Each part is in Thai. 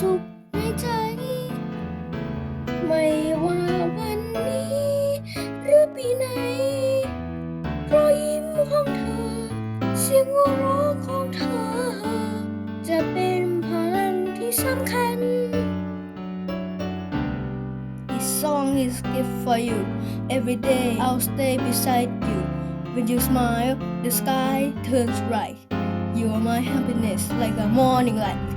สุขในใจ ไม่ว่าวันนี้ หรือปีไหนรอยยิ้มของเธอ เสียงหัวเราะของเธอ จะเป็นพลังที่สำคัญ This song is gift for you every day I'll stay beside you When you smile, the sky turns bright. You are my happiness like a morning light.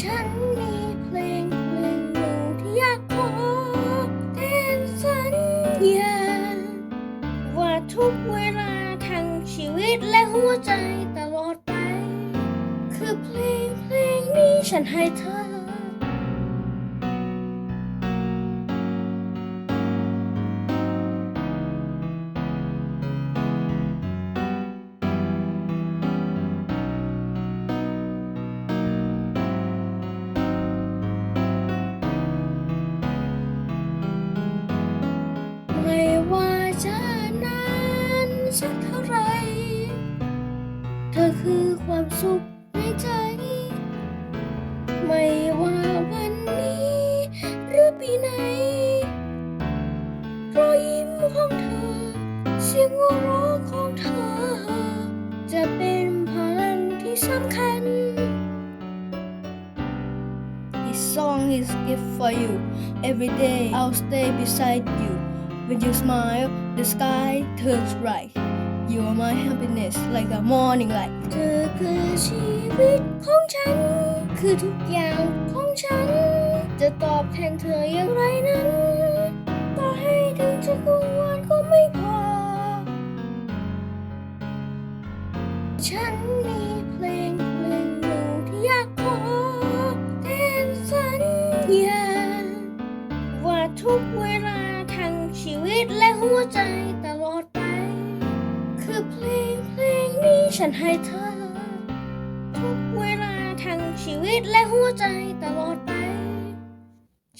ฉันมีเพลงเพลงหนึ่งที่อยากขอแทนสัญญาว่าทุกเวลาทั้งชีวิตและหัวใจตลอดไป คือเพลงเพลงนี้ฉันให้เธอ ธอคือความสุขในใจ ไม่ว่าวันนี้ หรือปีไหน รอยยิ้มของเธอ เสียงหัวเราะของเธอ จะเป็นพลังที่สำคัญ This song is gift for you. Every day I'll stay beside you. When you smile, the sky turns bright. You are my happiness like a morning light. เธอคือชีวิตของฉัน คือทุกอย่างของฉัน จะตอบแทนเธออย่างไรนั้น ต่อให้ถึงจะกวนก็ไม่พอ ฉันมีเพลงเพลงหนึ่งที่อยากขอแทนสัญญาว่าทุกเวลาทั้งชีวิตและหัวใจตลอดไป ฉันให้เธอ ทุกเวลาทั้งชีวิตและหัวใจตลอดไป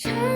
ฉัน